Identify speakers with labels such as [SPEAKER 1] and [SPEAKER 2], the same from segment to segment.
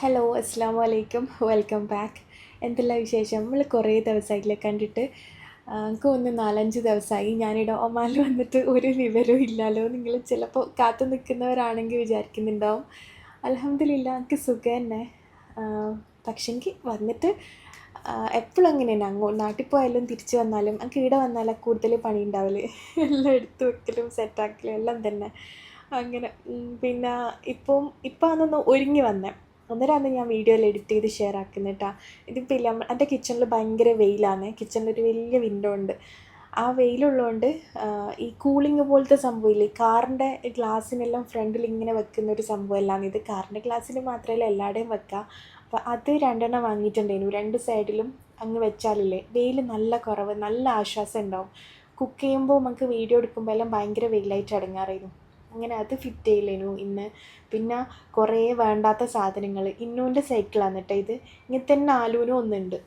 [SPEAKER 1] Hello അസ്സാം വലൈക്കും welcome back എന്തെല്ലാം വിശേഷം? നമ്മൾ കുറേ ദിവസമായിട്ടില്ല കണ്ടിട്ട്. എനിക്ക് ഒന്ന് നാലഞ്ച് ദിവസമായി. ഞാനിവിടെ ഒമാനിൽ വന്നിട്ട് ഒരു വിവരവും ഇല്ലല്ലോ നിങ്ങൾ ചിലപ്പോൾ കാത്തു നിൽക്കുന്നവരാണെങ്കിൽ വിചാരിക്കുന്നുണ്ടാവും. അലഹമില്ല എനിക്ക് സുഖം തന്നെ. പക്ഷെങ്കിൽ വന്നിട്ട് എപ്പോഴും അങ്ങനെ തന്നെ അങ്ങോ നാട്ടിൽ പോയാലും തിരിച്ചു വന്നാലും എനിക്ക് ഇവിടെ വന്നാലും കൂടുതൽ പണി ഉണ്ടാവില്ല എല്ലാം എടുത്തു വെക്കലും സെറ്റാക്കലും എല്ലാം തന്നെ. അങ്ങനെ പിന്നെ ഇപ്പം ഇപ്പം അതൊന്ന് ഒരുങ്ങി വന്നേ. അന്നേരമാണ് ഞാൻ വീഡിയോയിൽ എഡിറ്റ് ചെയ്ത് ഷെയർ ആക്കുന്നത് കേട്ടോ ഇതിപ്പോൾ ഇല്ല എന്റെ കിച്ചണിൽ ഭയങ്കര വെയിലാണ്. കിച്ചണിൽ ഒരു വലിയ വിൻഡോ ഉണ്ട്. ആ വെയിലുള്ളതുകൊണ്ട് ഈ കൂളിംഗ് പോലത്തെ സംഭവമില്ലേ? കാറിന്റെ ഗ്ലാസ്സിനെല്ലാം ഫ്രണ്ടിൽ ഇങ്ങനെ വെക്കുന്ന ഒരു സംഭവമല്ലാന്ന്. ഇത് കാറിന്റെ ഗ്ലാസ്സിൽ മാത്രമല്ല എല്ലാവരുടെയും വെക്കാം. അപ്പോൾ അത് രണ്ടെണ്ണം വാങ്ങിയിട്ടുണ്ടായിരുന്നു. രണ്ട് സൈഡിലും അങ്ങ് വെച്ചാലില്ലേ? വെയിൽ നല്ല കുറവ് നല്ല ആശ്വാസം ഉണ്ടാവും. കുക്ക് ചെയ്യുമ്പോൾ നമുക്ക് വീഡിയോ എടുക്കുമ്പോൾ എല്ലാം ഭയങ്കര വെയിലായിട്ട് അടങ്ങാറായിരുന്നു. അങ്ങനെ അത് ഫിറ്റ് ചെയ്യില്ലേനു ഇന്ന്. പിന്നെ കുറേ വേണ്ടാത്ത സാധനങ്ങൾ ഇന്നുവിന്റെ സൈക്കിളാണ് കേട്ടോ ഇത്. ഇങ്ങനെ തന്നെ ആലൂനും ഒന്നുണ്ട്.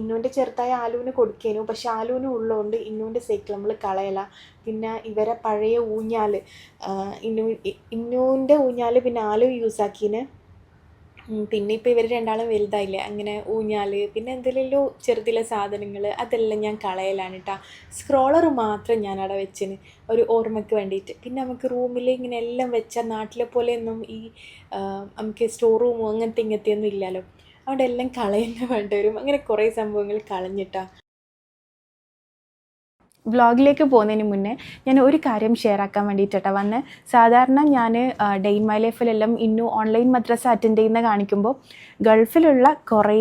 [SPEAKER 1] ഇന്നുവിന്റെ ചെറുതായ ആലൂന് കൊടുക്കേനു. പക്ഷെ ആലൂന് ഉള്ളതുകൊണ്ട് ഇന്നുവിന്റെ സൈക്കിൾ നമ്മൾ കളയല. പിന്നെ ഇവരെ പഴയ ഊഞ്ഞാൽ ഇന്നു ഇന്നുവിന്റെ ഊഞ്ഞാൽ പിന്നെ ആലു യൂസ് ആക്കീന്. ഉം, പിന്നെ ഇപ്പോൾ ഇവർ രണ്ടാളും വലുതായില്ലേ അങ്ങനെ ഊഞ്ഞാൽ പിന്നെ എന്തെങ്കിലും ചെറുതിലെ സാധനങ്ങൾ അതെല്ലാം ഞാൻ കളയലാണ് കേട്ടോ സ്ക്രോളർ മാത്രം ഞാൻ അവിടെ വെച്ചിന് ഒരു ഓർമ്മയ്ക്ക് വേണ്ടിയിട്ട് പിന്നെ നമുക്ക് റൂമിൽ ഇങ്ങനെ എല്ലാം വെച്ചാൽ നാട്ടിലെ പോലെയൊന്നും ഈ നമുക്ക് സ്റ്റോർ റൂമോ അങ്ങനത്തെ ഇങ്ങനത്തെ ഒന്നും ഇല്ലല്ലോ. അവിടെ എല്ലാം കളയുന്ന വേണ്ടി വരും അങ്ങനെ കുറേ സംഭവങ്ങൾ കളഞ്ഞിട്ടാ. വ്ളോഗിലേക്ക് പോകുന്നതിന് മുന്നേ ഞാൻ ഒരു കാര്യം ഷെയർ ആക്കാൻ വേണ്ടിയിട്ടാണ് വന്ന്. സാധാരണ ഞാൻ ഡെയിൻ മൈ ലൈഫിലെല്ലാം ഇന്നു ഓൺലൈൻ മദ്രസ അറ്റൻഡ് ചെയ്യുന്ന കാണിക്കുമ്പോൾ ഗൾഫിലുള്ള കുറേ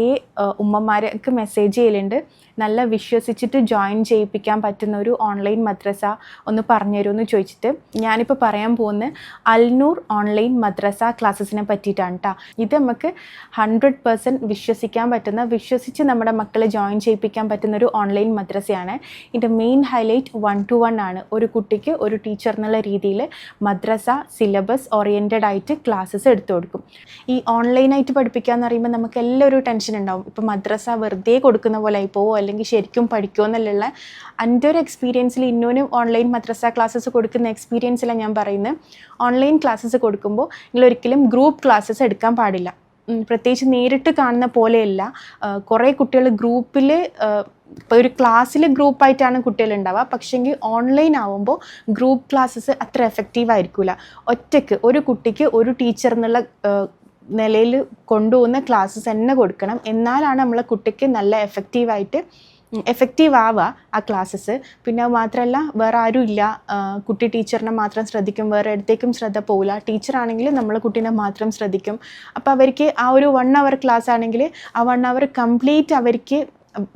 [SPEAKER 1] ഉമ്മമാർക്ക് മെസ്സേജ് ചെയ്യലുണ്ട്. നല്ല വിശ്വസിച്ചിട്ട് ജോയിൻ ചെയ്യിപ്പിക്കാൻ പറ്റുന്ന ഒരു ഓൺലൈൻ മദ്രസ ഒന്ന് പറഞ്ഞു തരുമെന്ന് ചോദിച്ചിട്ട് ഞാനിപ്പോൾ പറയാൻ പോകുന്ന അൽനൂർ ഓൺലൈൻ മദ്രസ ക്ലാസ്സസിനെ പറ്റിയിട്ടാണ് കേട്ടോ ഇത് നമുക്ക് ഹൺഡ്രഡ് പേഴ്സന്റ് വിശ്വസിക്കാൻ പറ്റുന്ന വിശ്വസിച്ച് നമ്മുടെ മക്കളെ ജോയിൻ ചെയ്യിപ്പിക്കാൻ പറ്റുന്ന ഒരു ഓൺലൈൻ മദ്രസയാണ്. ഇതിന്റെ main highlight one to one ആണ്. ഒരു കുട്ടിക്ക് ഒരു ടീച്ചർ എന്നുള്ള രീതിയിൽ മദ്രസ സിലബസ് ഓറിയന്റഡ് ആയിട്ട് ക്ലാസ്സസ് എടുത്തു കൊടുക്കും. ഈ ഓൺലൈനായിട്ട് പഠിപ്പിക്കുക എന്ന് പറയുമ്പോൾ നമുക്ക് എല്ലാം ഒരു ടെൻഷൻ ഉണ്ടാവും. ഇപ്പോൾ മദ്രസ വെറുതെ കൊടുക്കുന്ന പോലെ ആയി പോവോ? അല്ലെങ്കിൽ ശരിക്കും പഠിക്കുമോ എന്നുള്ള എന്റെ ഒരു എക്സ്പീരിയൻസിൽ ഇന്നോനും ഓൺലൈൻ മദ്രസ ക്ലാസ്സസ് കൊടുക്കുന്ന എക്സ്പീരിയൻസിലാണ് ഞാൻ പറയുന്നത് ഓൺലൈൻ ക്ലാസ്സസ് കൊടുക്കുമ്പോൾ നിങ്ങൾ ഒരിക്കലും ഗ്രൂപ്പ് ക്ലാസ്സസ് എടുക്കാൻ പാടില്ല. പ്രത്യേകിച്ച് നേരിട്ട് കാണുന്ന പോലെയല്ല. കുറേ കുട്ടികൾ ഗ്രൂപ്പിൽ ഇപ്പോൾ ഒരു ക്ലാസ്സിൽ ഗ്രൂപ്പായിട്ടാണ് കുട്ടികൾ ഉണ്ടാവുക. പക്ഷേങ്കിൽ ഓൺലൈൻ ആവുമ്പോൾ ഗ്രൂപ്പ് ക്ലാസ്സസ് അത്ര എഫക്റ്റീവ് ആയിരിക്കില്ല ഒറ്റയ്ക്ക് ഒരു കുട്ടിക്ക് ഒരു ടീച്ചർ എന്നുള്ള നിലയിൽ കൊണ്ടുപോകുന്ന ക്ലാസ്സസ് തന്നെ കൊടുക്കണം. എന്നാലാണ് നമ്മളെ കുട്ടിക്ക് നല്ല എഫക്റ്റീവായിട്ട് എഫക്റ്റീവ് ആവുക ആ ക്ലാസ്സസ് പിന്നെ മാത്രമല്ല വേറെ ആരും ഇല്ല. കുട്ടി ടീച്ചറിനെ മാത്രം ശ്രദ്ധിക്കും. വേറെ ഇടത്തേക്കും ശ്രദ്ധ പോകില്ല ടീച്ചറാണെങ്കിൽ നമ്മൾ കുട്ടീനെ മാത്രം ശ്രദ്ധിക്കും. അപ്പോൾ അവർക്ക് ആ ഒരു വൺ അവർ ക്ലാസ് ആണെങ്കിൽ ആ വൺ അവർ കംപ്ലീറ്റ് അവർക്ക്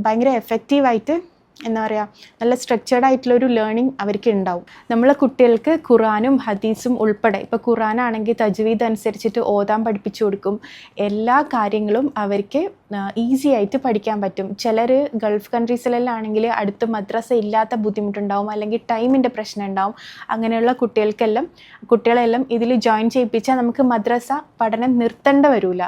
[SPEAKER 1] ഭയങ്കര എഫക്റ്റീവായിട്ട് എന്താ പറയുക നല്ല സ്ട്രക്ചേർഡ് ആയിട്ടുള്ളൊരു ലേണിംഗ് അവർക്ക് ഉണ്ടാവും നമ്മളെ കുട്ടികൾക്ക് ഖുറാനും ഹദീസും ഉൾപ്പെടെ ഇപ്പോൾ ഖുറാനാണെങ്കിൽ തജ്വീദ് അനുസരിച്ചിട്ട് ഓതാൻ പഠിപ്പിച്ചു കൊടുക്കും. എല്ലാ കാര്യങ്ങളും അവർക്ക് ഈസി ആയിട്ട് പഠിക്കാൻ പറ്റും. ചിലർ ഗൾഫ് കൺട്രീസിലെല്ലാം ആണെങ്കിൽ അടുത്ത് മദ്രസ ഇല്ലാത്ത ബുദ്ധിമുട്ടുണ്ടാവും അല്ലെങ്കിൽ ടൈമിന്റെ പ്രശ്നം ഉണ്ടാവും അങ്ങനെയുള്ള കുട്ടികൾക്കെല്ലാം കുട്ടികളെല്ലാം ഇതിൽ ജോയിൻ ചെയ്യിപ്പിച്ചാൽ നമുക്ക് മദ്രസ പഠനം നിർത്തേണ്ട വരില്ല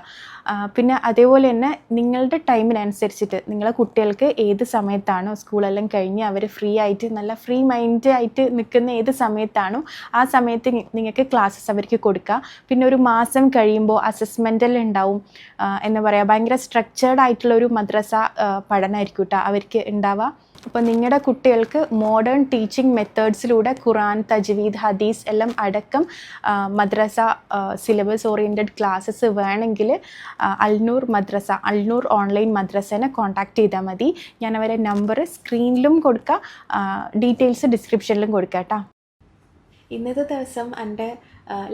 [SPEAKER 1] പിന്നെ അതേപോലെ തന്നെ നിങ്ങളുടെ ടൈമിനനുസരിച്ചിട്ട് നിങ്ങളെ കുട്ടികൾക്ക് ഏത് സമയത്താണോ സ്കൂളെല്ലാം കഴിഞ്ഞ് അവർ ഫ്രീ ആയിട്ട് നല്ല ഫ്രീ മൈൻഡ് ആയിട്ട് നിൽക്കുന്ന ഏത് സമയത്താണോ ആ സമയത്ത് നിങ്ങൾക്ക് ക്ലാസ്സസ് അവർക്ക് കൊടുക്കുക പിന്നെ ഒരു മാസം കഴിയുമ്പോൾ അസസ്മെന്റെല്ലാം ഉണ്ടാവും. എന്താ പറയുക ഭയങ്കര സ്ട്രക്ചേർഡ് ആയിട്ടുള്ള ഒരു മദ്രസ പഠനമായിരിക്കും കേട്ടോ അവർക്ക് ഉണ്ടാവുക. അപ്പോൾ നിങ്ങളുടെ കുട്ടികൾക്ക് മോഡേൺ ടീച്ചിങ് മെത്തേഡ്സിലൂടെ ഖുറാൻ തജ്വീദ് ഹദീസ് എല്ലാം അടക്കം മദ്രസ സിലബസ് ഓറിയന്റഡ് ക്ലാസ്സസ് വേണമെങ്കിൽ അൽനൂർ മദ്രസ അൽനൂർ ഓൺലൈൻ മദ്രസനെ കോൺടാക്ട് ചെയ്താൽ മതി. ഞാൻ അവരെ നമ്പർ സ്ക്രീനിലും കൊടുക്കാം ഡീറ്റെയിൽസ് ഡിസ്ക്രിപ്ഷനിലും കൊടുക്കാം കേട്ടോ. ഇന്നത്തെ ദിവസം എന്റെ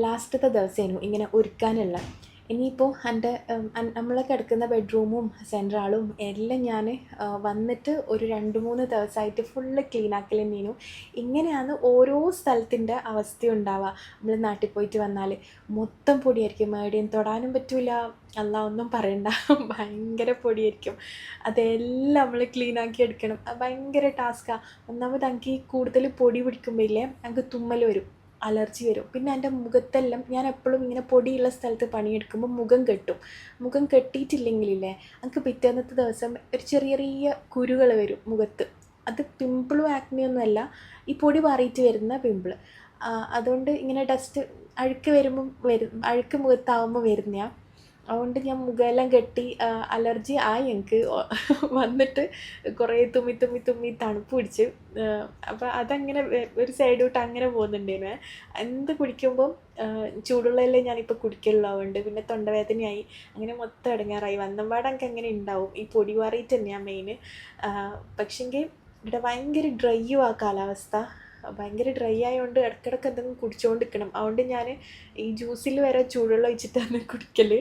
[SPEAKER 1] ലാസ്റ്റത്തെ ദിവസമായിരുന്നു ഇങ്ങനെ ഒരുക്കാനുള്ള ഇനിയിപ്പോൾ എന്റെ നമ്മൾ കിടക്കുന്ന ബെഡ്റൂമും സെൻട്രാളും എല്ലാം ഞാൻ വന്നിട്ട് ഒരു രണ്ട് മൂന്ന് ദിവസമായിട്ട് ഫുള്ള് ക്ലീൻ ആക്കൽ തന്നെയായിരുന്നു. ഇങ്ങനെയാണ് ഓരോ സ്ഥലത്തിന്റെ അവസ്ഥ ഉണ്ടാവുക. നമ്മൾ നാട്ടിൽ പോയിട്ട് വന്നാൽ മൊത്തം പൊടിയായിരിക്കും. മേടിയും തൊടാനും പറ്റില്ല അല്ല ഒന്നും പറയണ്ട. ഭയങ്കര പൊടിയായിരിക്കും. അതെല്ലാം നമ്മൾ ക്ലീൻ ആക്കി എടുക്കണം. ഭയങ്കര ടാസ്ക്കാണ് ഒന്നാമത് എനിക്ക് കൂടുതൽ പൊടി പിടിക്കുമ്പോൾ ഇല്ലേ എനിക്ക് തുമ്മൽ വരും. അലർജി വരും. പിന്നെ എന്റെ മുഖത്തെല്ലാം ഞാൻ എപ്പോഴും ഇങ്ങനെ പൊടിയുള്ള സ്ഥലത്ത് പണിയെടുക്കുമ്പോൾ മുഖം കെട്ടും. മുഖം കെട്ടിയിട്ടില്ലെങ്കിലില്ലേ എനിക്ക് പിറ്റേന്നത്തെ ദിവസം ഒരു ചെറിയ ചെറിയ കുരുകൾ വരും മുഖത്ത്. അത് പിമ്പിളും ആക്നിയൊന്നുമല്ല ഈ പൊടി മാറിയിട്ട് വരുന്ന പിമ്പിൾ അതുകൊണ്ട് ഇങ്ങനെ ഡസ്റ്റ് അഴുക്ക് വരുമ്പം വരും അഴുക്ക് മുഖത്താവുമ്പോൾ വരുന്നതാണ് അതുകൊണ്ട് ഞാൻ മുഖമെല്ലാം കെട്ടി അലർജി ആയി എനിക്ക് വന്നിട്ട് കുറേ തുമ്മി തുമ്മി തുമ്മി തണുപ്പ് പിടിച്ച് അപ്പോൾ അതങ്ങനെ ഒരു ഒരു സൈഡോട്ട് അങ്ങനെ പോകുന്നുണ്ടേനു എന്ത് കുടിക്കുമ്പം ചൂടുള്ളതല്ലേ ഞാനിപ്പോൾ കുടിക്കലുള്ളതുകൊണ്ട് പിന്നെ തൊണ്ടവേദനയായി അങ്ങനെ മൊത്തം ഇടങ്ങാറായി. വന്നപാട് എനിക്ക് അങ്ങനെ ഉണ്ടാവും. ഈ പൊടി മാറിയിട്ട് തന്നെയാണ് മെയിൻ പക്ഷെങ്കിൽ ഇവിടെ ഭയങ്കര ഡ്രൈ ആ കാലാവസ്ഥ. ഭയങ്കര ഡ്രൈ ആയതുകൊണ്ട് ഇടയ്ക്കിടയ്ക്ക് എന്തെങ്കിലും കുടിച്ചുകൊണ്ട് നിൽക്കണം അതുകൊണ്ട് ഞാൻ ഈ ജ്യൂസിൽ വരെ ചൂടുവെള്ളം ഒഴിച്ചിട്ടാണ് കുടിക്കൽ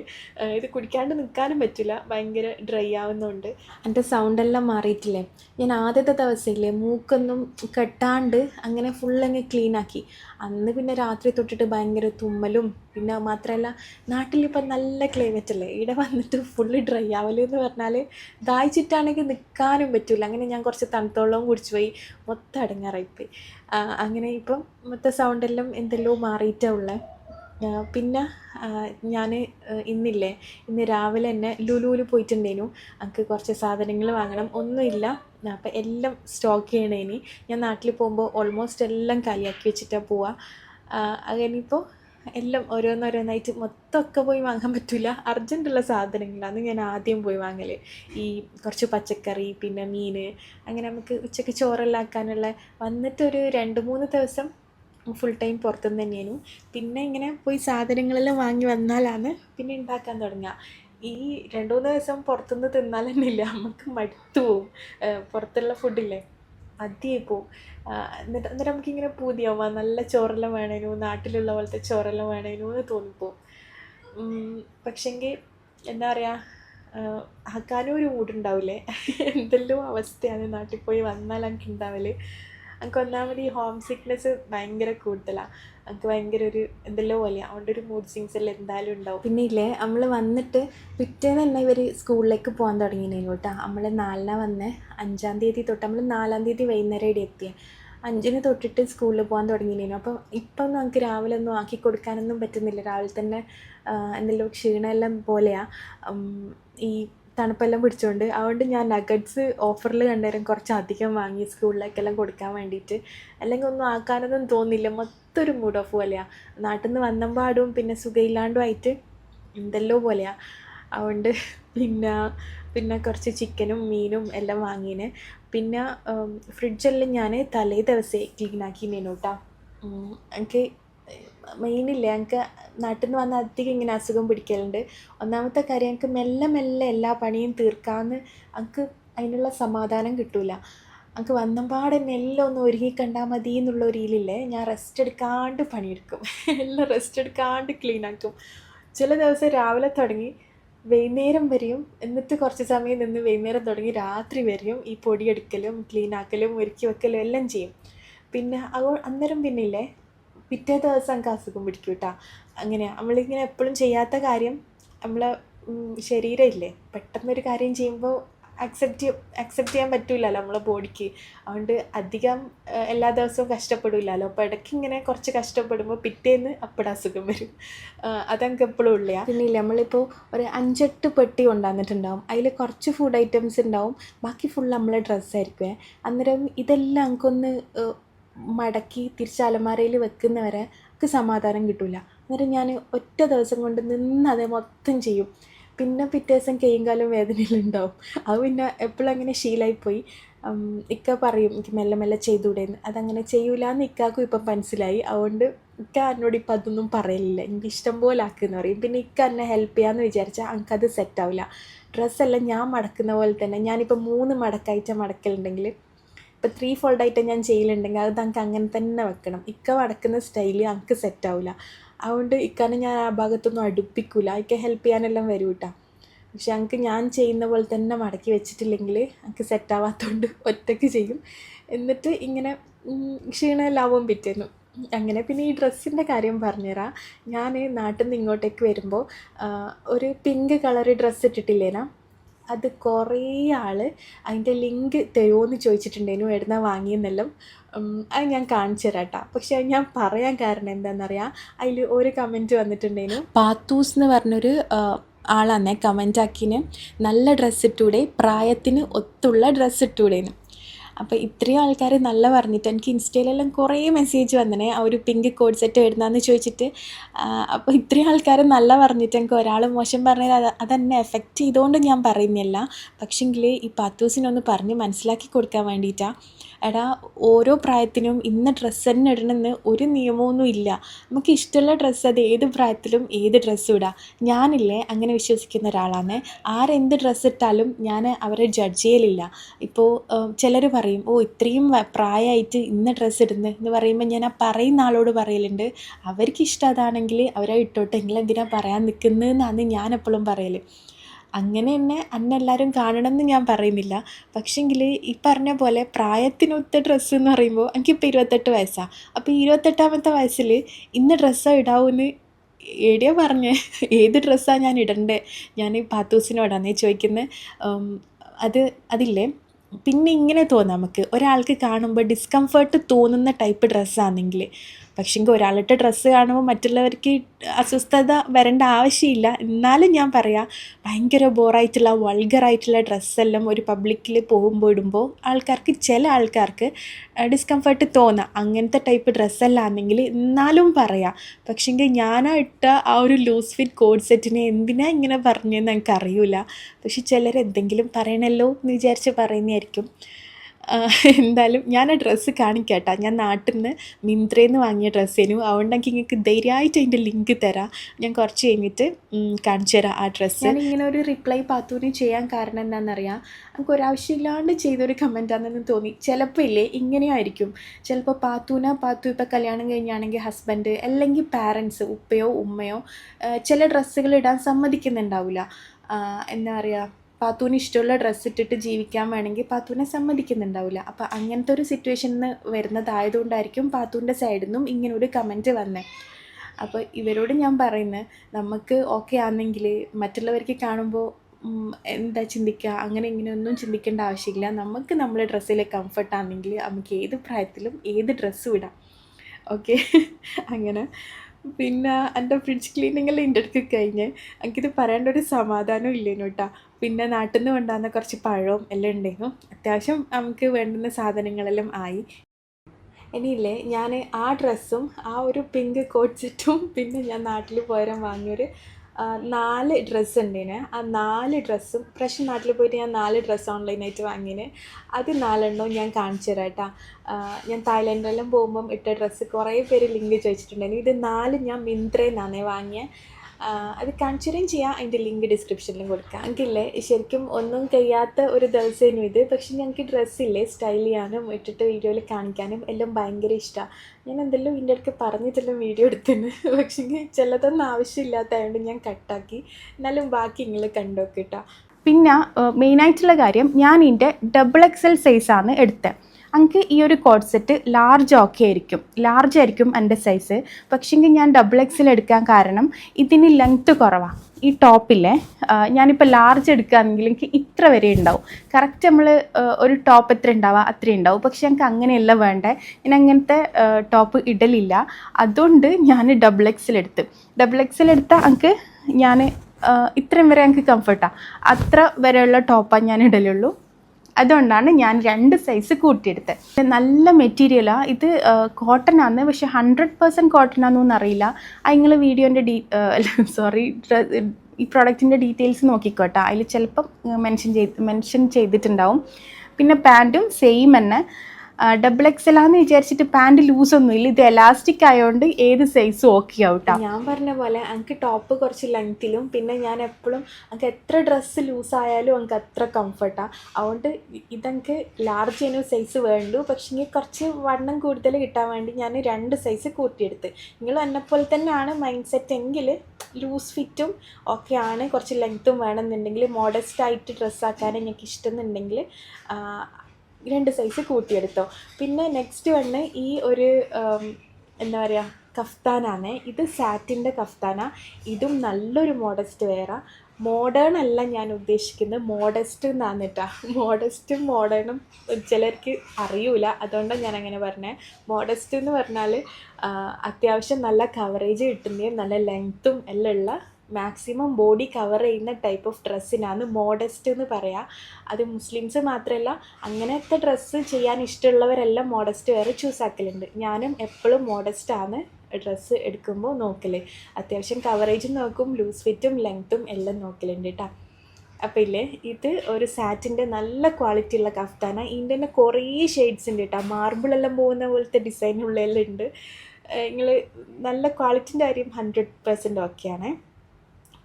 [SPEAKER 1] ഇത് കുടിക്കാണ്ട് നിൽക്കാനും പറ്റില്ല. ഭയങ്കര ഡ്രൈ ആവുന്നുണ്ട്. എന്റെ സൗണ്ടെല്ലാം മാറിയിട്ടില്ലേ? ഞാൻ ആദ്യത്തെ ദിവസമില്ലേ മൂക്കൊന്നും കെട്ടാണ്ട് അങ്ങനെ ഫുൾ അങ്ങ് ക്ലീൻ ആക്കി അന്ന് പിന്നെ രാത്രി തൊട്ടിട്ട് ഭയങ്കര തുമ്മലും പിന്നെ മാത്രമല്ല നാട്ടിലിപ്പം നല്ല ക്ലൈമറ്റ് അല്ലേ? ഇവിടെ വന്നിട്ട് ഫുള്ള് ഡ്രൈ ആവലെന്ന് എന്ന് പറഞ്ഞാൽ ദാഹിച്ചിട്ടാണെങ്കിൽ നിൽക്കാനും പറ്റില്ല അങ്ങനെ ഞാൻ കുറച്ച് തണുത്തോളവും കുടിച്ചു പോയി മൊത്തം അടങ്ങാറായിപ്പോയി. അങ്ങനെ ഇപ്പം മൊത്തം സൗണ്ടെല്ലാം എന്തെല്ലോ മാറിയിട്ടാണ് ഉള്ളത് പിന്നെ ഞാൻ ഇന്നില്ലേ ഇന്ന് രാവിലെ തന്നെ ലുലുവിൽ പോയിട്ടുണ്ടേനു. എനിക്ക് കുറച്ച് സാധനങ്ങൾ വാങ്ങണം. ഒന്നുമില്ല. അപ്പം എല്ലാം സ്റ്റോക്ക് ചെയ്യണേനി. ഞാൻ നാട്ടിൽ പോകുമ്പോൾ ഓൾമോസ്റ്റ് എല്ലാം കാലിയാക്കി വെച്ചിട്ടാണ് പോവുക അതിനിപ്പോൾ എല്ലാം ഓരോന്നോരോന്നായിട്ട് മൊത്തമൊക്കെ പോയി വാങ്ങാൻ പറ്റില്ല അർജന്റുള്ള സാധനങ്ങളാണ് ഞാൻ ആദ്യം പോയി വാങ്ങൽ ഈ കുറച്ച് പച്ചക്കറി പിന്നെ മീൻ അങ്ങനെ നമുക്ക് ഉച്ചയ്ക്ക് ചോറെല്ലാം ആക്കാനുള്ള വന്നിട്ടൊരു രണ്ട് മൂന്ന് ദിവസം ഫുൾ ടൈം പുറത്തുനിന്ന് തന്നെയായിരുന്നു. പിന്നെ ഇങ്ങനെ പോയി സാധനങ്ങളെല്ലാം വാങ്ങി വന്നാലാണ് പിന്നെ ഉണ്ടാക്കാൻ തുടങ്ങുക. ഈ രണ്ട് മൂന്ന് ദിവസം പുറത്തുനിന്ന് തിന്നാൽ തന്നെ ഇല്ല? നമുക്ക് മടുത്തു പോവും. പുറത്തുള്ള ഫുഡില്ലേ മതിയായി പോവും എന്നിട്ട് എന്നിട്ട് നമുക്കിങ്ങനെ പൂതിയാവുക നല്ല ചോറെല്ലാം വേണേനു നാട്ടിലുള്ള പോലത്തെ ചോറെല്ലാം വേണേനു എന്ന് തോന്നിപ്പോവും. പക്ഷെങ്കിൽ എന്താ പറയുക ആക്കാനും ഒരു മൂടുണ്ടാവില്ലേ? എന്തെല്ലോ അവസ്ഥയാണ് നാട്ടിൽ പോയി വന്നാൽ എനിക്ക് ഉണ്ടാവൽ എനിക്ക് ഒന്നാമത് ഈ ഹോം സിക്നെസ് ഭയങ്കര കൂടുതലാണ് എനിക്ക് ഭയങ്കര ഒരു എന്തെല്ലോ പോലെയാണ് അതുകൊണ്ട് ഒരു മൂഡ് സിങ്സ് എല്ലാം എന്തായാലും ഉണ്ടാവും. പിന്നെ ഇല്ലേ നമ്മൾ വന്നിട്ട് പിറ്റേന്ന് തന്നെ ഇവർ സ്കൂളിലേക്ക് പോകാൻ തുടങ്ങിയിരുന്നു കേട്ടോ. നമ്മൾ നാലിനാ വന്നേ അഞ്ചാം തീയതി തൊട്ട് നമ്മൾ നാലാം തീയതി വൈകുന്നേരം ഇവിടെ എത്തിയേ. അഞ്ചിന് തൊട്ടിട്ട് സ്കൂളിൽ പോകാൻ തുടങ്ങിയിരുന്നു അപ്പം ഇപ്പം നമുക്ക് രാവിലെ ഒന്നും ആക്കി കൊടുക്കാനൊന്നും പറ്റുന്നില്ല. രാവിലെ തന്നെ എന്തെല്ലാം എന്തെല്ലോ ക്ഷീണമെല്ലാം പോലെയാണ് ഈ തണുപ്പെല്ലാം പിടിച്ചുകൊണ്ട് അതുകൊണ്ട് ഞാൻ നഗറ്റ്സ് ഓഫറിൽ കണ്ടേരം കുറച്ച് അധികം വാങ്ങി സ്കൂളിലേക്കെല്ലാം കൊടുക്കാൻ വേണ്ടിയിട്ട്. അല്ലെങ്കിൽ ഒന്നും ആക്കാനൊന്നും തോന്നില്ല. മൊത്തം ഒരു മൂഡ് ഓഫ് പോലെയാണ് നാട്ടിൽ നിന്ന് വന്നമ്പാടും പിന്നെ സുഖമില്ലാണ്ടും ആയിട്ട് എന്തെല്ലോ പോലെയാണ് അതുകൊണ്ട് പിന്നെ പിന്നെ കുറച്ച് ചിക്കനും മീനും എല്ലാം വാങ്ങീന്. പിന്നെ ഫ്രിഡ്ജെല്ലാം ഞാൻ തലേ ദിവസമേ ക്ലീനാക്കി മീനൂട്ടാ എനിക്ക് മെയിനില്ല. ഞങ്ങൾക്ക് നാട്ടിൽ നിന്ന് വന്ന അധികം ഇങ്ങനെ അസുഖം പിടിക്കലുണ്ട്. ഒന്നാമത്തെ കാര്യം ഞങ്ങൾക്ക് മെല്ലെ മെല്ലെ എല്ലാ പണിയും തീർക്കാമെന്ന് ഞങ്ങൾക്ക് അതിനുള്ള സമാധാനം കിട്ടില്ല ഞങ്ങൾക്ക് വന്നപാടെ എല്ലാം ഒന്ന് ഒരുങ്ങി കണ്ടാൽ മതി എന്നുള്ള ഒരു ഇതിലില്ലേ? ഞാൻ റെസ്റ്റ് എടുക്കാണ്ട് പണിയെടുക്കും. എല്ലാം റെസ്റ്റ് എടുക്കാണ്ട് ക്ലീൻ ആക്കും. ചില ദിവസം രാവിലെ തുടങ്ങി വൈകുന്നേരം വരെയും എന്നിട്ട് കുറച്ച് സമയം നിന്ന് വൈകുന്നേരം തുടങ്ങി രാത്രി വരെയും ഈ പൊടിയെടുക്കലും ക്ലീൻ ആക്കലും ഒരുക്കി വെക്കലും എല്ലാം ചെയ്യും. പിന്നെ അന്നേരം പിന്നെ ഇല്ലേ പിറ്റേ ദിവസം നമുക്ക് അസുഖം പിടിക്കും കേട്ടോ അങ്ങനെയാണ് നമ്മളിങ്ങനെ എപ്പോഴും ചെയ്യാത്ത കാര്യം നമ്മളെ ശരീരമില്ലേ പെട്ടെന്നൊരു കാര്യം ചെയ്യുമ്പോൾ അക്സെപ്റ്റ് അക്സെപ്റ്റ് ചെയ്യാൻ പറ്റില്ലല്ലോ നമ്മളെ ബോഡിക്ക് അതുകൊണ്ട് അധികം എല്ലാ ദിവസവും കഷ്ടപ്പെടില്ലല്ലോ അപ്പോൾ ഇടയ്ക്ക് ഇങ്ങനെ കുറച്ച് കഷ്ടപ്പെടുമ്പോൾ പിറ്റേന്ന് അപ്പോഴും അസുഖം വരും. അതങ്ങ് എപ്പോഴും ഉള്ളയാ. പിന്നെ ഇല്ല നമ്മളിപ്പോൾ ഒരു അഞ്ചെട്ട് പെട്ടി കൊണ്ടുവന്നിട്ടുണ്ടാവും. അതിൽ കുറച്ച് ഫുഡ് ഐറ്റംസ് ഉണ്ടാവും. ബാക്കി ഫുൾ നമ്മളെ ഡ്രസ്സായിരിക്കും അന്നേരം ഇതെല്ലാം നമുക്കൊന്ന് മടക്കി തിരിച്ച് അലമാരയിൽ വെക്കുന്നവരെ ഒക്കെ സമാധാനം കിട്ടില്ല അന്നേരം ഞാൻ ഒറ്റ ദിവസം കൊണ്ട് നിന്ന് അതേ മൊത്തം ചെയ്യും. പിന്നെ പിറ്റേ ദിവസം കൈയും കാലം വേദനയിലുണ്ടാവും. അത് പിന്നെ എപ്പോഴും അങ്ങനെ ശീലമായിപ്പോയി ഇക്ക പറയും എനിക്ക് മെല്ലെ മെല്ലെ ചെയ്തുകൂടെയെന്ന് അതങ്ങനെ ചെയ്യൂല എന്ന് ഇക്കാക്കും ഇപ്പം മനസ്സിലായി. അതുകൊണ്ട് ഇക്ക എന്നോട് ഇപ്പം അതൊന്നും പറയലില്ല. എനിക്ക് ഇഷ്ടം പോലെ ആക്കുമെന്ന് പറയും. പിന്നെ ഇക്ക എന്നെ ഹെൽപ്പ് ചെയ്യാമെന്ന് വിചാരിച്ചാൽ എനിക്കത് സെറ്റാവില്ല ഡ്രസ്സെല്ലാം ഞാൻ മടക്കുന്ന പോലെ തന്നെ. ഞാനിപ്പോൾ മൂന്ന് മടക്കായിട്ട് മടക്കലുണ്ടെങ്കിൽ ഇപ്പോൾ ത്രീ ഫോൾഡായിട്ട് ഞാൻ ചെയ്യലുണ്ടെങ്കിൽ അത് നമുക്ക് അങ്ങനെ തന്നെ വെക്കണം. ഇക്ക വടക്കുന്ന സ്റ്റൈൽ എനിക്ക് സെറ്റാവില്ല അതുകൊണ്ട് ഇക്കാനെ ഞാൻ ആ ഭാഗത്തൊന്നും അടുപ്പിക്കില്ല ഇക്ക ഹെൽപ്പ് ചെയ്യാനെല്ലാം വരും കേട്ടോ പക്ഷെ ഞങ്ങൾക്ക് ഞാൻ ചെയ്യുന്ന പോലെ തന്നെ മടക്കി വെച്ചിട്ടില്ലെങ്കിൽ എനിക്ക് സെറ്റാവാത്തതുകൊണ്ട് ഒറ്റയ്ക്ക് ചെയ്യും. എന്നിട്ട് ഇങ്ങനെ ക്ഷീണമെല്ലാവും പിറ്റേന്നു. അങ്ങനെ പിന്നെ ഈ ഡ്രസ്സിന്റെ കാര്യം പറഞ്ഞുതരാം. ഞാൻ നാട്ടിൽ നിന്ന് ഇങ്ങോട്ടേക്ക് വരുമ്പോൾ ഒരു പിങ്ക് കളർ ഡ്രസ്സ് ഇട്ടിട്ടില്ലേനാ? അത് കുറേ ആൾ അതിന്റെ ലിങ്ക് തരുമോയെന്ന് ചോദിച്ചിട്ടുണ്ടായിരുന്നു എവിടുന്നാ വാങ്ങിയെന്നെല്ലാം. അത് ഞാൻ കാണിച്ചു തരാം കേട്ടോ പക്ഷെ ഞാൻ പറയാൻ കാരണം എന്താണെന്നറിയാം അതിൽ ഒരു കമന്റ് വന്നിട്ടുണ്ടായിരുന്നു പാത്തൂസ് എന്ന് പറഞ്ഞൊരു ആ, ആളാണേ കമന്റ് ആക്കിന്. നല്ല ഡ്രസ്സ് ഇട്ടൂടെ. പ്രായത്തിന് ഒത്തുള്ള ഡ്രസ്സ് ഇട്ടൂടേന്ന്. അപ്പോൾ ഇത്രയും ആൾക്കാർ നല്ല പറഞ്ഞിട്ട് എനിക്ക് ഇൻസ്റ്റയിലെല്ലാം കുറേ മെസ്സേജ് വന്നേ ആ ഒരു പിങ്ക് കോഡ് സെറ്റ് വരുന്നതെന്ന് ചോദിച്ചിട്ട് അപ്പോൾ ഇത്രയും ആൾക്കാർ നല്ല പറഞ്ഞിട്ട് എനിക്ക് ഒരാൾ മോശം പറഞ്ഞത് അത് അതെന്നെ എഫക്റ്റ് ചെയ്തുകൊണ്ട് ഞാൻ പറയുന്നില്ല. പക്ഷെങ്കിൽ ഈ പാത്തൂസിനൊന്ന് പറഞ്ഞ് മനസ്സിലാക്കി കൊടുക്കാൻ വേണ്ടിയിട്ടാണ് എടാ ഓരോ പ്രായത്തിനും ഇന്ന ഡ്രസ്സ് തന്നെ ഇടണമെന്ന് ഒരു നിയമമൊന്നും ഇല്ല. നമുക്ക് ഇഷ്ടമുള്ള ഡ്രസ്സ് അത് ഏത് പ്രായത്തിലും ഏത് ഡ്രസ്സും ഇടാം. ഞാനില്ലേ അങ്ങനെ വിശ്വസിക്കുന്ന ഒരാളാണ്. ആരെന്ത് ഡ്രസ്സ് ഇട്ടാലും ഞാൻ അവരെ ജഡ്ജ് ചെയ്യലില്ല. ഇപ്പോൾ ചിലർ പറയും ഓ ഇത്രയും പ്രായമായിട്ട് ഇന്ന ഡ്രസ്സ് ഇടുന്നത് എന്ന് പറയുമ്പോൾ ഞാൻ ആ പറയുന്ന ആളോട് പറയലുണ്ട്. അവർക്ക് ഇഷ്ടം അതാണെങ്കിൽ അവരെ ഇട്ടോട്ടെ എന്തിനാ പറയാൻ നിൽക്കുന്നതെന്നാണ് ഞാൻ എപ്പോഴും പറയൽ അങ്ങനെ തന്നെ അന്നെ എല്ലാവരും കാണണമെന്ന് ഞാൻ പറയുന്നില്ല. പക്ഷെങ്കിൽ ഈ പറഞ്ഞ പോലെ പ്രായത്തിനൊത്ത ഡ്രസ്സ് എന്ന് പറയുമ്പോൾ എനിക്കിപ്പോൾ ഇരുപത്തെട്ട് വയസ്സാണ് അപ്പോൾ ഈ ഇരുപത്തെട്ടാമത്തെ വയസ്സിൽ ഇന്ന ഡ്രസ്സാണ് ഇടാവൂന്ന് എവിടെയാ പറഞ്ഞേ? ഏത് ഡ്രസ്സാണ് ഞാൻ ഇടണ്ടേ? ഞാൻ പാത്തൂസിനോടാന്നേ ചോദിക്കുന്നത് അത് അതില്ലേ? പിന്നെ ഇങ്ങനെ തോന്നാം നമുക്ക്. ഒരാൾക്ക് കാണുമ്പോൾ ഡിസ്കംഫേർട്ട് തോന്നുന്ന ടൈപ്പ് ഡ്രസ്സാണെങ്കിൽ പക്ഷെങ്കിൽ ഒരാളിട്ട് ഡ്രസ്സ് കാണുമ്പോൾ മറ്റുള്ളവർക്ക് അസ്വസ്ഥത വരേണ്ട ആവശ്യമില്ല. എന്നാലും ഞാൻ പറയാം ഭയങ്കര ബോറായിട്ടുള്ള വൾഗറായിട്ടുള്ള ഡ്രസ്സെല്ലാം ഒരു പബ്ലിക്കിൽ പോകുമ്പോൾ ഇടുമ്പോൾ ആൾക്കാർക്ക് ചില ആൾക്കാർക്ക് ഡിസ്കംഫർട്ട് തോന്നാം. അങ്ങനത്തെ ടൈപ്പ് ഡ്രസ്സെല്ലാം ആണെങ്കിൽ എന്നാലും പറയാം. പക്ഷെങ്കിൽ ഞാനാ ഇട്ട ആ ഒരു ലൂസ് ഫിറ്റ് കോഡ് സെറ്റിനെ എന്തിനാ ഇങ്ങനെ പറഞ്ഞതെന്ന് എനിക്കറിയില്ല പക്ഷെ ചിലർ എന്തെങ്കിലും പറയണല്ലോ എന്ന് വിചാരിച്ച് പറയുന്നതായിരിക്കും. എന്തായാലും ഞാൻ ആ ഡ്രസ്സ് കാണിക്കാട്ടാ. ഞാൻ നാട്ടിൽ നിന്ന് മിന്ത്രയിൽ നിന്ന് വാങ്ങിയ ഡ്രസ്സേനു അതുകൊണ്ട് എനിക്ക് നിങ്ങൾക്ക് ധൈര്യമായിട്ട് അതിന്റെ ലിങ്ക് തരാം. ഞാൻ കുറച്ച് കഴിഞ്ഞിട്ട് കാണിച്ചു തരാം ആ ഡ്രസ്സ് ഞാൻ ഇങ്ങനെ ഒരു റിപ്ലൈ പാത്തൂന് ചെയ്യാൻ കാരണം എന്താണെന്നറിയാം നമുക്ക് ഒരാവശ്യമില്ലാണ്ട് ചെയ്തൊരു കമന്റാണെന്ന് തോന്നി. ചിലപ്പോൾ ഇല്ലേ? ഇങ്ങനെയായിരിക്കും. ചിലപ്പോൾ പാത്തൂന പാത്തു ഇപ്പോൾ കല്യാണം കഴിഞ്ഞാണെങ്കിൽ ഹസ്ബൻഡ് അല്ലെങ്കിൽ പാരൻസ് ഉപ്പയോ ഉമ്മയോ ചില ഡ്രസ്സുകൾ ഇടാൻ സമ്മതിക്കുന്നുണ്ടാവില്ല എന്താ പറയുക പാത്തൂന് ഇഷ്ടമുള്ള ഡ്രസ്സ് ഇട്ടിട്ട് ജീവിക്കാൻ വേണമെങ്കിൽ പാത്തുവിനെ സമ്മതിക്കുന്നുണ്ടാവില്ല. അപ്പോൾ അങ്ങനത്തെ ഒരു സിറ്റുവേഷനിൽ വരുന്നതായതുകൊണ്ടായിരിക്കും പാത്തുവിന്റെ സൈഡിൽ നിന്നും ഇങ്ങനെ ഒരു കമന്റ് വന്നത് അപ്പോൾ ഇവരോട് ഞാൻ പറയുന്നത് നമുക്ക് ഓക്കെ ആണെങ്കിൽ മറ്റുള്ളവർക്ക് കാണുമ്പോൾ എന്താ ചിന്തിക്കുക അങ്ങനെ ഇങ്ങനെയൊന്നും ചിന്തിക്കേണ്ട ആവശ്യമില്ല. നമുക്ക് നമ്മുടെ ഡ്രസ്സിൽ കംഫർട്ട് ആണെങ്കിൽ നമുക്ക് ഏത് പ്രായത്തിലും ഏത് ഡ്രസ്സ് വിടാം ഓക്കെ അങ്ങനെ. പിന്നെ എന്റെ ഫ്രിഡ്ജ് ക്ലീനിങ്ങെല്ലാം എന്റെ അടുത്ത് കഴിഞ്ഞ്. എനിക്കിത് പറയേണ്ട ഒരു സമാധാനം ഇല്ലേനു കേട്ടോ പിന്നെ നാട്ടിൽ നിന്ന് കൊണ്ടുവന്ന കുറച്ച് പഴവും എല്ലാം ഉണ്ടായിരുന്നു. അത്യാവശ്യം നമുക്ക് വേണ്ടുന്ന സാധനങ്ങളെല്ലാം ആയി. ഇനിയില്ലേ ഞാൻ ആ ഡ്രസ്സും ആ ഒരു പിങ്ക് കോട്ട് സെറ്റും പിന്നെ ഞാൻ നാട്ടിൽ പോയാൽ വാങ്ങിയൊരു നാല് ഡ്രസ്സ് ഉണ്ടേനെ. ആ നാല് ഡ്രസ്സും പ്രശ്നം നാട്ടിൽ പോയിട്ട് ഞാൻ നാല് ഡ്രസ്സ് ഓൺലൈനായിട്ട് വാങ്ങിന് അത് നാലെണ്ണവും ഞാൻ കാണിച്ചു തരാം ഞാൻ തായ്ലൻഡിലെല്ലാം പോകുമ്പം ഇട്ട ഡ്രസ്സ് കുറേ പേര് ലിങ്ക് ചോദിച്ചിട്ടുണ്ടായിരുന്നു. ഇത് നാല് ഞാൻ മിന്ത്രയിൽ നിന്നാണേ വാങ്ങിയത് അത് കൺസിഡറിങ് ചെയ്യാം. അതിന്റെ ലിങ്ക് ഡിസ്ക്രിപ്ഷനിലും കൊടുക്കാം. എനിക്കില്ലേ ശരിക്കും ഒന്നും കഴിയാത്ത ഒരു ദിവസമായിരുന്നു ഇത്. പക്ഷെ ഞങ്ങൾക്ക് ഡ്രസ്സില്ലേ സ്റ്റൈൽ ചെയ്യാനും ഇട്ടിട്ട് വീഡിയോയിൽ കാണിക്കാനും എല്ലാം ഭയങ്കര ഇഷ്ടമാണ് ഞാൻ എന്തെല്ലാം ഇതിന്റെ അടുക്ക് പറഞ്ഞിട്ടെല്ലാം വീഡിയോ എടുത്തിന് പക്ഷേ ചിലതൊന്നും ആവശ്യമില്ലാത്തതുകൊണ്ട് ഞാൻ കട്ടാക്കി എന്നാലും ബാക്കി നിങ്ങൾ കണ്ടോക്കിട്ടോ പിന്നെ മെയിനായിട്ടുള്ള കാര്യം ഞാൻ ഇതിന്റെ ഡബിൾ എക്സൽ സൈസാണ് എടുത്തത് എനിക്ക് ഈ ഒരു കോഡ് സെറ്റ് ലാർജ് ഓക്കെ ആയിരിക്കും. ലാർജ് ആയിരിക്കും എന്റെ സൈസ് പക്ഷേങ്കിൽ ഞാൻ ഡബിൾ എക്സിൽ എടുക്കാൻ കാരണം ഇതിന് ലെങ്ത്ത് കുറവാണ് ഈ ടോപ്പില്ലേ ഞാനിപ്പോൾ ലാർജ് എടുക്കുകയാണെങ്കിൽ എനിക്ക് ഇത്ര വരെ ഉണ്ടാവും. കറക്റ്റ് നമ്മൾ ഒരു ടോപ്പ് എത്ര ഉണ്ടാവുക അത്രയും ഉണ്ടാവും. പക്ഷെ ഞങ്ങൾക്ക് അങ്ങനെയല്ല വേണ്ടേ. ഞാൻ അങ്ങനത്തെ ടോപ്പ് ഇടലില്ല. അതുകൊണ്ട് ഞാൻ ഡബിൾ എക്സിൽ എടുത്ത്. ഡബിൾ എക്സിൽ എടുത്താൽ എനിക്ക് ഞാൻ ഇത്രയും വരെ എനിക്ക് കംഫർട്ടാണ് അത്ര വരെയുള്ള ടോപ്പാണ് ഞാൻ ഇടലുള്ളൂ. അതുകൊണ്ടാണ് ഞാൻ രണ്ട് സൈസ് കൂട്ടിയെടുത്തത്. നല്ല മെറ്റീരിയലാണ് ഇത് കോട്ടൺ ആണ് പക്ഷെ ഹൺഡ്രഡ് പെർസെന്റ് കോട്ടൺ ആണെന്നൊന്നും അറിയില്ല. അത് നിങ്ങൾ വീഡിയോന്റെ ഡീ സോറി ഈ പ്രോഡക്റ്റിന്റെ ഡീറ്റെയിൽസ് നോക്കിക്കോട്ടെ. അതിൽ ചിലപ്പം മെൻഷൻ ചെയ്ത് മെൻഷൻ ചെയ്തിട്ടുണ്ടാവും. പിന്നെ പാന്റും സെയിം തന്നെ. ഡബിൾ എക്സ് ആന്ന് വിചാരിച്ചിട്ട് പാന്റ് ലൂസ് ഒന്നും ഇല്ല. ഇത് എലാസ്റ്റിക് ആയതുകൊണ്ട് ഏത് സൈസും ഓക്കെ ആവട്ടോ. ഞാൻ പറഞ്ഞ പോലെ എനിക്ക് ടോപ്പ് കുറച്ച് ലെങ്ത്തിലും പിന്നെ ഞാൻ എപ്പോഴും എനിക്ക് എത്ര ഡ്രസ്സ് ലൂസ് ആയാലും എനിക്ക് അത്ര കംഫർട്ടാണ് അതുകൊണ്ട് ഇതെനിക്ക് ലാർജ് അതിന് സൈസ് വേണ്ടു. പക്ഷേ കുറച്ച് വണ്ണം കൂടുതൽ കിട്ടാൻ വേണ്ടി ഞാൻ രണ്ട് സൈസ് കൂട്ടിയെടുത്ത്. നിങ്ങൾ എന്നെപ്പോലെ തന്നെയാണ് മൈൻഡ് സെറ്റ് എങ്കിൽ ലൂസ് ഫിറ്റും ഒക്കെ ആണ്. കുറച്ച് ലെങ്ത്തും വേണമെന്നുണ്ടെങ്കിൽ മോഡസ്റ്റ് ആയിട്ട് ഡ്രസ്സാക്കാൻ എനിക്ക് ഇഷ്ടം എന്നുണ്ടെങ്കിൽ രണ്ട് സൈസ് കൂട്ടിയെടുത്തോ. പിന്നെ നെക്സ്റ്റ് വന്ന് ഈ ഒരു എന്താ പറയുക കഫ്താനാണ്. ഇത് സാറ്റിന്റെ കഫ്താന. ഇതും നല്ലൊരു മോഡസ്റ്റ് വേറെ മോഡേൺ അല്ല ഞാൻ ഉദ്ദേശിക്കുന്നത്. മോഡസ്റ്റ് എന്നാണ് കേട്ടോ മോഡസ്റ്റും മോഡേണും ചിലർക്ക് അറിയൂല. അതുകൊണ്ടാണ് ഞാൻ അങ്ങനെ പറഞ്ഞത് മോഡസ്റ്റ് എന്ന് പറഞ്ഞാൽ അത്യാവശ്യം നല്ല കവറേജ് കിട്ടുന്നതും നല്ല ലെങ്ത്തും എല്ലാം ഉള്ള മാക്സിമം ബോഡി കവർ ചെയ്യുന്ന ടൈപ്പ് ഓഫ് ഡ്രസ്സിനാണ് മോഡസ്റ്റ് എന്ന് പറയാം. അത് മുസ്ലിംസ് മാത്രമല്ല അങ്ങനത്തെ ഡ്രസ്സ് ചെയ്യാൻ ഇഷ്ടമുള്ളവരെല്ലാം മോഡസ്റ്റ് വേറെ ചൂസ് ആക്കലുണ്ട്. ഞാനും എപ്പോഴും മോഡസ്റ്റാണ് ഡ്രസ്സ് എടുക്കുമ്പോൾ നോക്കൽ അത്യാവശ്യം കവറേജും നോക്കും ലൂസ് ഫിറ്റും ലെങ്ത്തും എല്ലാം നോക്കലുണ്ട് കേട്ടോ അപ്പോൾ ഇല്ലേ ഇത് ഒരു സാറ്റിന്റെ നല്ല ക്വാളിറ്റി ഉള്ള കഫ്താന. ഇതിന്റെ തന്നെ കുറേ ഷെയ്ഡ്സ് ഉണ്ട് കേട്ടോ മാർബിളെല്ലാം പോകുന്ന പോലത്തെ ഡിസൈൻ ഉള്ളതെല്ലാം ഉണ്ട്. നിങ്ങൾ നല്ല ക്വാളിറ്റിന്റെ കാര്യം ഹൺഡ്രഡ് പെർസെന്റ് ഓക്കെയാണ്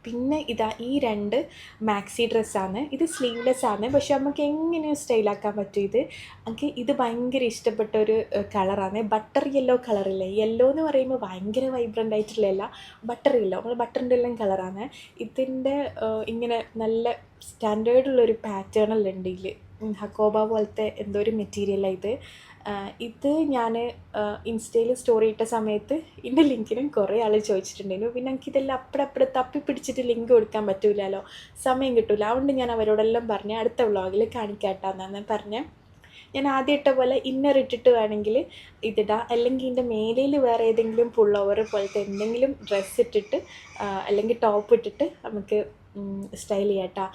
[SPEAKER 1] പിന്നെ ഇതാ ഈ രണ്ട് മാക്സി ഡ്രസ്സാണ് ഇത് സ്ലീവ്ലെസ് ആണ്. പക്ഷെ നമുക്ക് എങ്ങനെയും സ്റ്റൈലാക്കാൻ പറ്റും ഇത്? എനിക്ക് ഇത് ഭയങ്കര ഇഷ്ടപ്പെട്ട ഒരു കളറാണ് ബട്ടർ യെല്ലോ കളറില്ലേ യെല്ലോ എന്ന് പറയുമ്പോൾ ഭയങ്കര വൈബ്രന്റ് ആയിട്ടുള്ളതല്ല ബട്ടർ യെല്ലോ നമ്മൾ ബട്ടറിന്റെ എല്ലാം കളറാണ് ഇതിന്റെ ഇങ്ങനെ നല്ല സ്റ്റാൻഡേർഡുള്ളൊരു പാറ്റേണെല്ലാം ഇതിൽ ഹക്കോബ പോലത്തെ എന്തോ ഒരു മെറ്റീരിയലാണ് ഇത്. ഇത് ഞാൻ ഇൻസ്റ്റയിൽ സ്റ്റോറി ഇട്ട സമയത്ത് ഇതിന്റെ ലിങ്കിനും കുറേ ആൾ ചോദിച്ചിട്ടുണ്ടായിരുന്നു. പിന്നെ എനിക്ക് ഇതെല്ലാം അപ്പടപ്പടെ തപ്പി പിടിച്ചിട്ട് ലിങ്ക് കൊടുക്കാൻ പറ്റൂലല്ലോ സമയം കിട്ടില്ല അതുകൊണ്ട് ഞാൻ അവരോടെല്ലാം പറഞ്ഞ് അടുത്ത വ്ളോഗിൽ കാണിക്കാട്ടാന്നാണ് പറഞ്ഞ്. ഞാൻ ആദ്യം ഇട്ട പോലെ ഇന്നർ ഇട്ടിട്ട് വേണമെങ്കിൽ ഇതിടാം. അല്ലെങ്കിൽ ഇതിന്റെ മേലയിൽ വേറെ ഏതെങ്കിലും പുള്ളോവർ പോലത്തെ എന്തെങ്കിലും ഡ്രസ്സ് ഇട്ടിട്ട് അല്ലെങ്കിൽ ടോപ്പ് ഇട്ടിട്ട് നമുക്ക് സ്റ്റൈൽ ചെയ്യാട്ടാ.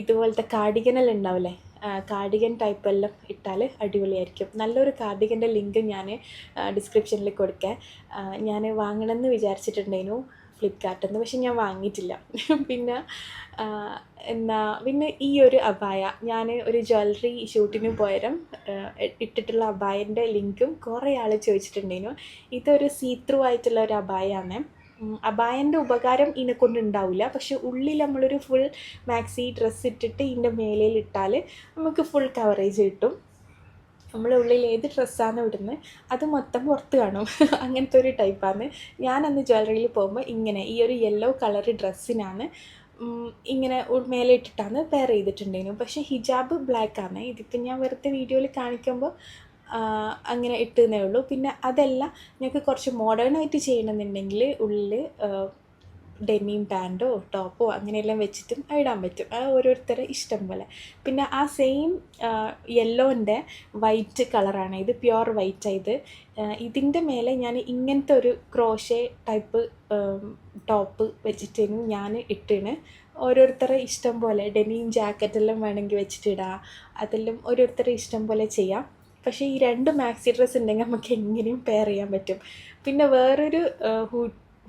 [SPEAKER 1] ഇതുപോലത്തെ കാർഡിഗനെല്ലാം ഉണ്ടാവില്ലേ കാർഡിഗൻ ടൈപ്പ് എല്ലാം ഇട്ടാൽ അടിപൊളിയായിരിക്കും. നല്ലൊരു കാർഡിഗന്റെ ലിങ്ക് ഞാൻ ഡിസ്ക്രിപ്ഷനിൽ കൊടുക്കാം ഞാൻ വാങ്ങണമെന്ന് വിചാരിച്ചിട്ടുണ്ടായിരുന്നു ഫ്ലിപ്കാർട്ടിൽ നിന്ന് പക്ഷെ ഞാൻ വാങ്ങിയിട്ടില്ല. പിന്നെ എന്നാ പിന്നെ ഈ ഒരു അബായ ഞാൻ ഒരു ജ്വല്ലറി ഷൂട്ടിന് പോയരം ഇട്ടിട്ടുള്ള അബായന്റെ ലിങ്കും കുറേ ആൾ ചോദിച്ചിട്ടുണ്ടായിരുന്നു. ഇതൊരു സീ ത്രൂ ആയിട്ടുള്ള ഒരു അബായാണ് അബായന്റെ ഉപകാരം ഇതിനെക്കൊണ്ട് ഉണ്ടാവില്ല പക്ഷെ ഉള്ളിൽ നമ്മളൊരു ഫുൾ മാക്സി ഡ്രസ്സ് ഇട്ടിട്ട് ഇതിന്റെ മേലയിൽ ഇട്ടാൽ നമുക്ക് ഫുൾ കവറേജ് കിട്ടും. നമ്മൾ ഉള്ളിൽ ഏത് ഡ്രസ്സാണ് ഇടുന്നത് അത് മൊത്തം പുറത്ത് കാണും. അങ്ങനത്തെ ഒരു ടൈപ്പാണ് ഞാൻ അന്ന് ജ്വല്ലറിയിൽ പോകുമ്പോൾ ഇങ്ങനെ ഈ ഒരു യെല്ലോ കളർ ഡ്രസ്സിനാണ് ഇങ്ങനെ മേലെ ഇട്ടിട്ടാണ് പെയർ ചെയ്തിട്ടുണ്ടായിരുന്നു. പക്ഷേ ഹിജാബ് ബ്ലാക്കാണ് ഇതിപ്പോൾ ഞാൻ വെറുതെ വീഡിയോയിൽ കാണിക്കുമ്പോൾ അങ്ങനെ ഇട്ടുന്നേ ഉള്ളൂ. പിന്നെ അതല്ല ഞങ്ങൾക്ക് കുറച്ച് മോഡേൺ ആയിട്ട് ചെയ്യണമെന്നുണ്ടെങ്കിൽ ഉള്ളിൽ ഡെനിം പാന്റോ ടോപ്പോ അങ്ങനെയെല്ലാം വെച്ചിട്ടും ഇടാൻ പറ്റും. അത് ഓരോരുത്തരെ ഇഷ്ടം പോലെ. പിന്നെ ആ സെയിം യെല്ലോന്റെ വൈറ്റ് കളറാണ്. ഇത് പ്യുവർ വൈറ്റ് ഇത്. ഇതിന്റെ മേലെ ഞാൻ ഇങ്ങനത്തെ ഒരു ക്രോഷേ ടൈപ്പ് ടോപ്പ് വെച്ചിട്ടാണ് ഞാൻ ഇട്ടിന് ഓരോരുത്തരെ ഇഷ്ടം പോലെ ഡെനിയും ജാക്കറ്റെല്ലാം വേണമെങ്കിൽ വെച്ചിട്ടിടാം. അതെല്ലാം ഓരോരുത്തരെ ഇഷ്ടം പോലെ ചെയ്യാം. പക്ഷേ ഈ രണ്ട് മാക്സി ഡ്രസ്സ് ഉണ്ടെങ്കിൽ നമുക്ക് എങ്ങനെയും പെയർ ചെയ്യാൻ പറ്റും. പിന്നെ വേറൊരു ഹൂ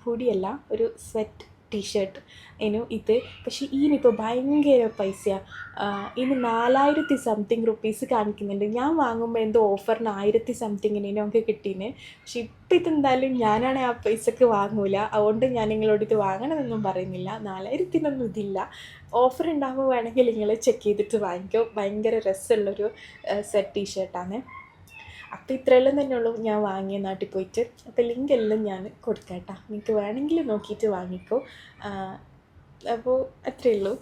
[SPEAKER 1] ഹൂഡിയല്ല ഒരു സ്വെറ്റ് ടീഷർട്ട് ഇനു ഇത്. പക്ഷേ ഇനിയിപ്പോൾ ഭയങ്കര പൈസയാണ് ഇനി നാലായിരത്തി സംതിങ് റുപ്പീസ് കാണിക്കുന്നുണ്ട്. ഞാൻ വാങ്ങുമ്പോൾ എന്തോ ഓഫറിന് ആയിരത്തി സംതിങ്ങിനോ നമുക്ക് കിട്ടീന്. പക്ഷേ ഇപ്പം ഇതെന്തായാലും ഞാനാണ് ആ പൈസക്ക് വാങ്ങൂല. അതുകൊണ്ട് ഞാൻ നിങ്ങളോട് ഇത് വാങ്ങണമെന്നൊന്നും പറയുന്നില്ല. നാലായിരത്തിനൊന്നും ഇതില്ല. ഓഫർ ഉണ്ടാകുമ്പോൾ വേണമെങ്കിൽ നിങ്ങൾ ചെക്ക് ചെയ്തിട്ട് വാങ്ങിക്കോ. ഭയങ്കര രസമുള്ളൊരു സെറ്റ് ടീഷർട്ടാണ് അപ്പോൾ ഇത്രയെല്ലാം തന്നെ ഉള്ളൂ ഞാൻ വാങ്ങിയ നാട്ടിൽ പോയിട്ട്. അപ്പോൾ ലിങ്ക് എല്ലാം ഞാൻ കൊടുക്കാം കേട്ടോ നിങ്ങൾക്ക് വേണമെങ്കിൽ നോക്കിയിട്ട് വാങ്ങിക്കോ. അപ്പോൾ അത്രയേ ഉള്ളൂ